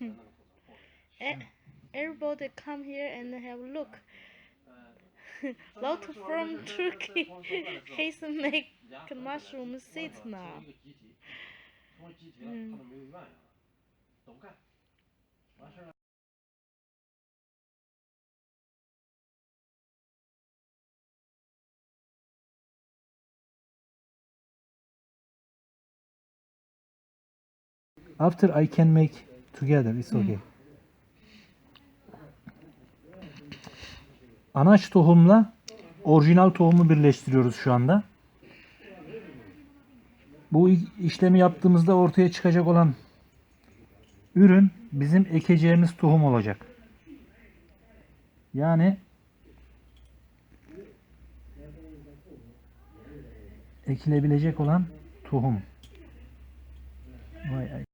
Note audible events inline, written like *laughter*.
*laughs* Eh, everybody come here and have a look. *laughs* Lot from Turkey *laughs* He's make mushroom seeds now. Mm. After I can make together. It's okay. Anaç tohumla orijinal tohumu birleştiriyoruz şu anda. Bu işlemi yaptığımızda ortaya çıkacak olan ürün bizim ekeceğimiz tohum olacak. Yani ekilebilecek olan tohum. Vay ay.